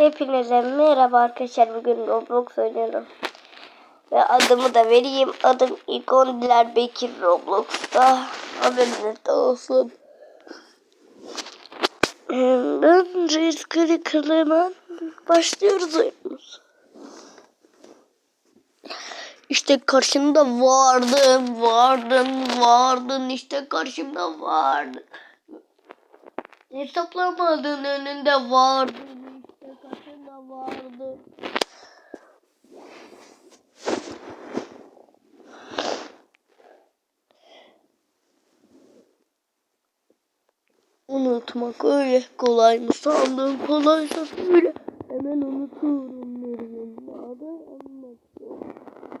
Hepinize merhaba arkadaşlar. Bugün Roblox oynuyorum. Ve adımı da vereyim. Adım İkon Diler Bekir Roblox'ta. Haberiniz de olsun. Ee, Ben Reis Kırıklı hemen başlıyoruz oyunumuz. İşte karşımda vardın, vardın, vardın. İşte karşımda vardın. Hesaplamadın önünde vardı. Vardı. Unutmak öyle kolay mı sandın kolaysa söyle hemen unuturum bir günlerde anmak zor.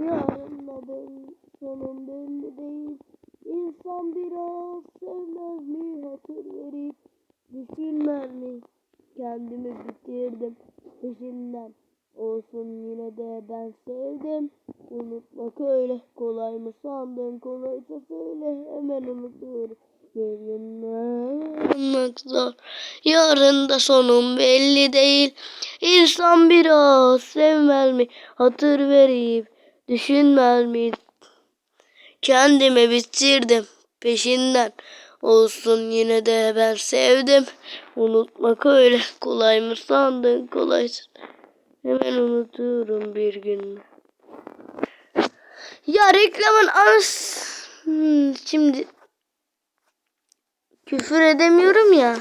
Yarınla ben sonum belli değil İnsan biraz sevmez mi hatır verip Düşünmez mi? Kendimi bitirdim peşinden. Olsun yine de ben sevdim. Unutmak öyle sandın? Kolaysa söyle hemen. Bir günler zor. Yarın da sonum belli değil. İnsan biraz sevmez mi? Hatır verip düşünmez mi? Kendimi bitirdim peşinden. Olsun yine de ben sevdim. Unutmak öyle kolay mı sandın kolay. Hemen unuturum bir gün. Ya reklamın anıs. Hmm, şimdi küfür edemiyorum ya.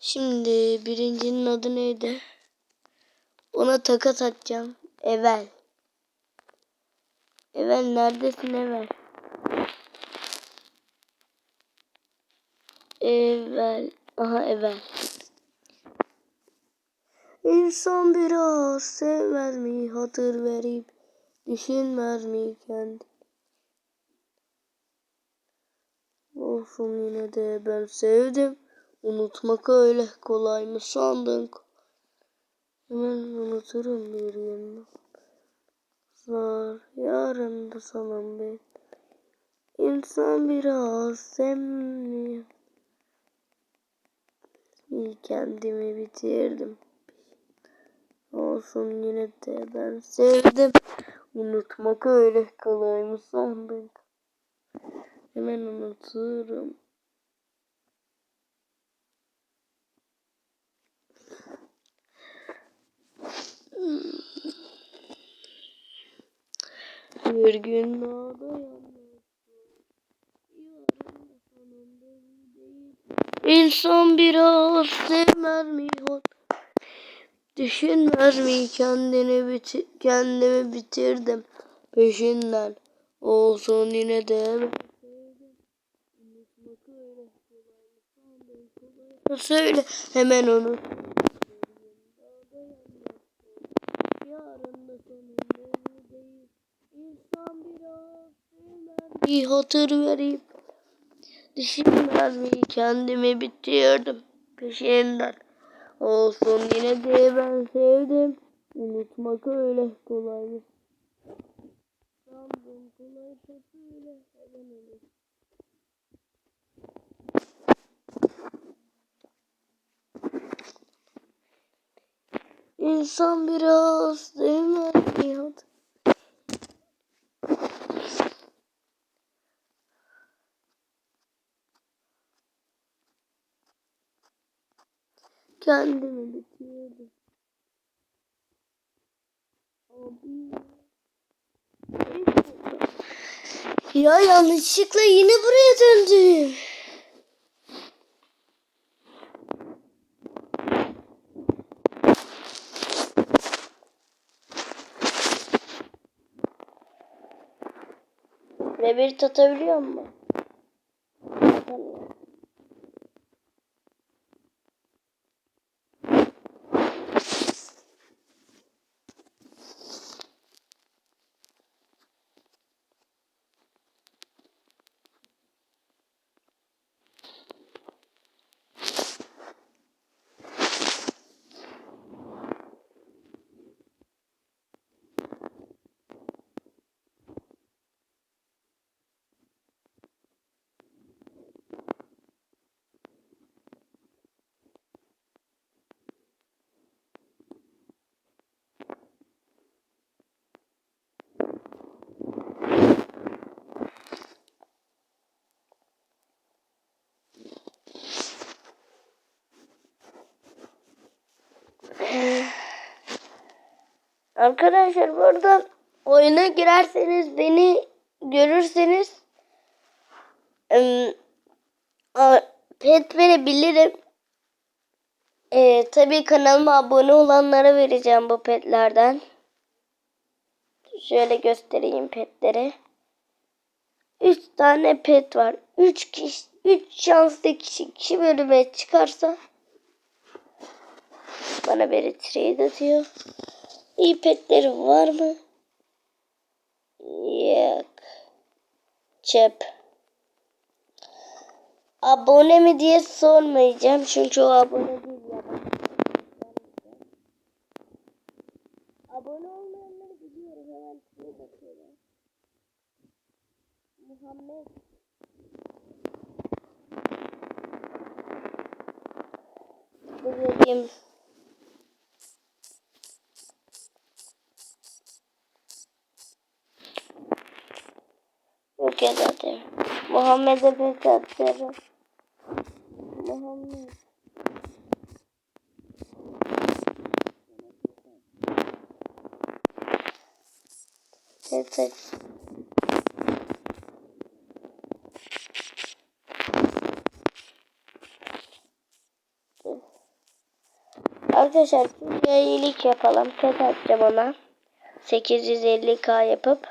Şimdi birincinin adı neydi? Ona takat atacağım. Evel. Evel neredesin Evel? Evel. Aha Evel. İnsan biraz sevmez mi hatır verip düşünmez mi kendi? Olsun yine de ben sevdim. Unutmak öyle kolay mı sandın? Hemen unuturum bir gün. Zor yarın da sanırım ben. İnsan biraz sevmiyor. İyi kendimi bitirdim. Olsun yine de ben sevdim. Unutmak öyle kolay mı sandın? Hemen unuturum. Bir gün daha yalnız. İnsan biraz sevmez mi? Düşünmez mi kendini biti kendimi bitirdim peşinden. Olsun yine de. Söyle hemen sevmez bir hatır verip düşünmez mi kendimi bitirdim peşinden. Olsun yine de ben sevdim. Unutmak öyle kolay? Sandım kolaysa söyle hemen unut. İnsan biraz sevmez mi Kendimi bitirdim. Abi. Ya yanlışlıkla yine buraya döndüm. Rebir atabiliyor mu? Atamıyorum. Arkadaşlar burada oyuna girerseniz beni görürseniz pet verebilirim. Ee, tabii kanalıma abone olanlara vereceğim bu petlerden. Şöyle göstereyim petleri. 3 tane pet var. 3 kişi 3 şanslı kişi kişi bölüme çıkarsa bana bir trade atıyor. İyi petleri var mı? Yok. Çöp. Abone mi diye sormayacağım çünkü o abone değil ya. Abone olmayanları biliyorum hemen size bakıyorum. Muhammed. Dur bakayım. Yok ya zaten. Muhammed'e pek atıyorum. Muhammed. Evet. Arkadaşlar bir iyilik yapalım. Pet atacağım ona. 850k yapıp.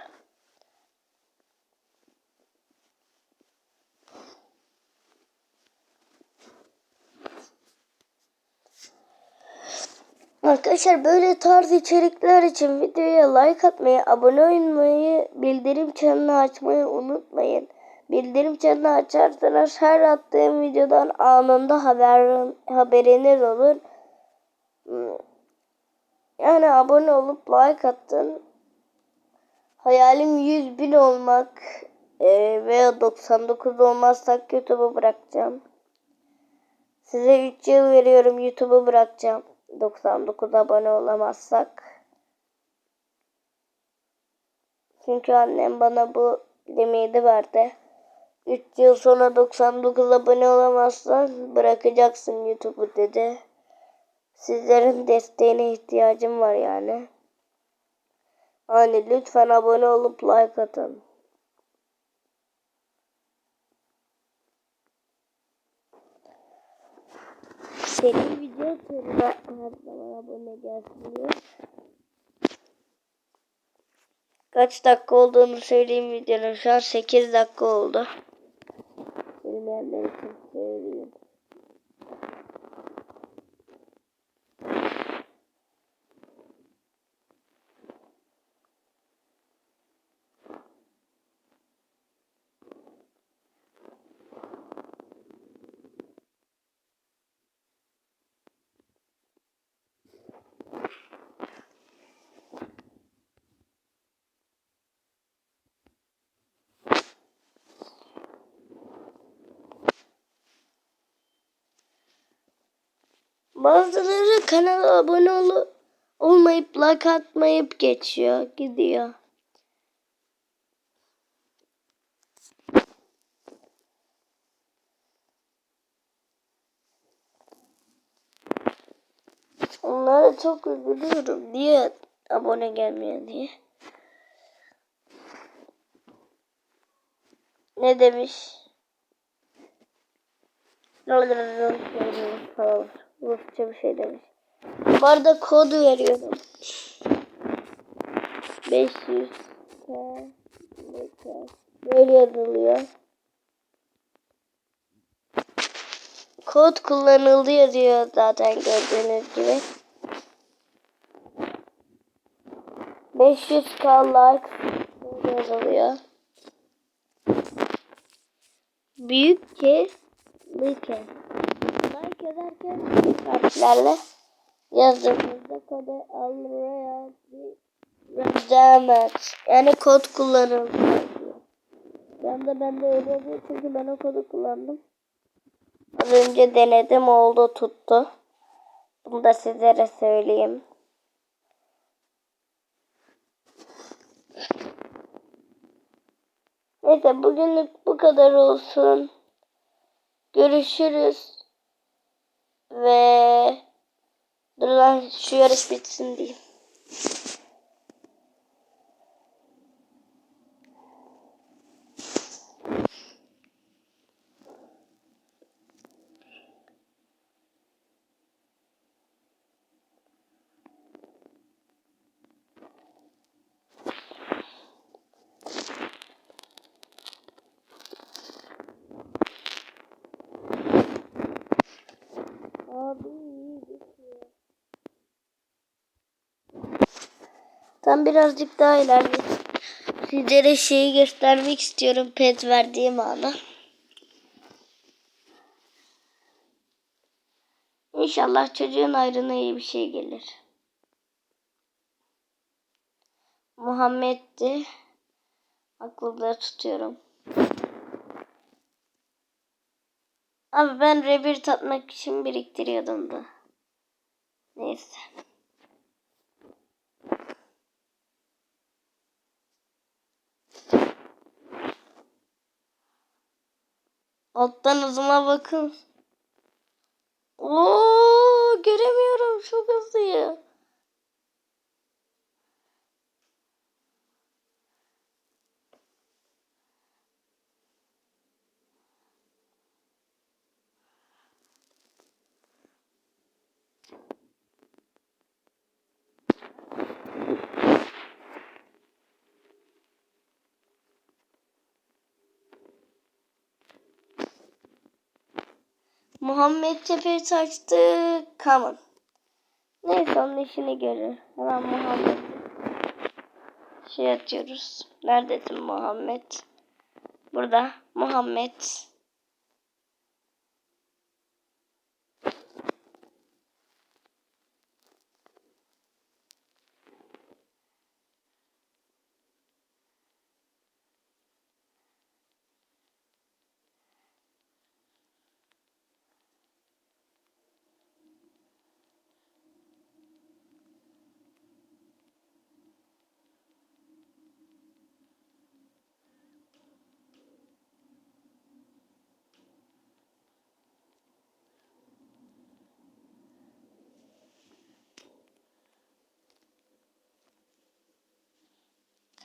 Arkadaşlar böyle tarz içerikler için videoya like atmayı, abone olmayı, bildirim çanını açmayı unutmayın. Bildirim çanını açarsanız her attığım videodan anında haber, haberiniz olur. Hmm. Yani abone olup like attın. Hayalim 100 bin olmak e, veya 99 olmazsak YouTube'u bırakacağım. Size 3 yıl veriyorum YouTube'u bırakacağım. 99 abone olamazsak. Çünkü annem bana bu limiti verdi. 3 yıl sonra 99 abone olamazsan bırakacaksın YouTube'u dedi. Sizlerin desteğine ihtiyacım var yani. Hani lütfen abone olup like atın. Seri video atıyorum her zaman abone gelsin diye. Kaç dakika olduğunu söyleyeyim videonun. Şu an 8 dakika oldu. Bilmeyenler için söyleyeyim. Bazıları kanala abone ol olmayıp like atmayıp geçiyor, gidiyor. Onlara çok üzülüyorum. Niye abone gelmiyor diye. Ne demiş? Falan. Rusça bir şey demiş. Bu arada kod veriyorum. 500 K Böyle yazılıyor. Kod kullanıldı yazıyor zaten gördüğünüz gibi. 500k like yazılıyor. Büyük kes, like. Like ederken harflerle yazdığımızda kodu almaya Rezamet. Yani kod kullanıldı. Ben de ben de öyle oluyor çünkü ben o kodu kullandım. Az önce denedim oldu tuttu. Bunu da sizlere söyleyeyim. Neyse bugünlük bu kadar olsun. Görüşürüz. Ve dur lan şu yarış bitsin diyeyim. Ben birazcık daha ilerleyeyim. Sizlere şeyi göstermek istiyorum pet verdiğim ana. İnşallah çocuğun ayrına iyi bir şey gelir. Muhammed'di. Aklımda tutuyorum. Abi ben rebir tatmak için biriktiriyordum da. Neyse. Alttan hızıma bakın. Oo, göremiyorum çok hızlıyım. Muhammed Tepe saçtı. Common. Neyse onun işini görür. Hemen Muhammed şey atıyoruz. Neredesin Muhammed? Burada Muhammed.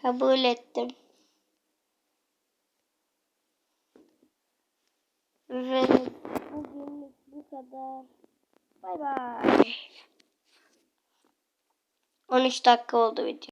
Kabul ettim. Ve bugünlük bu kadar. Bay bay. 13 dakika oldu video.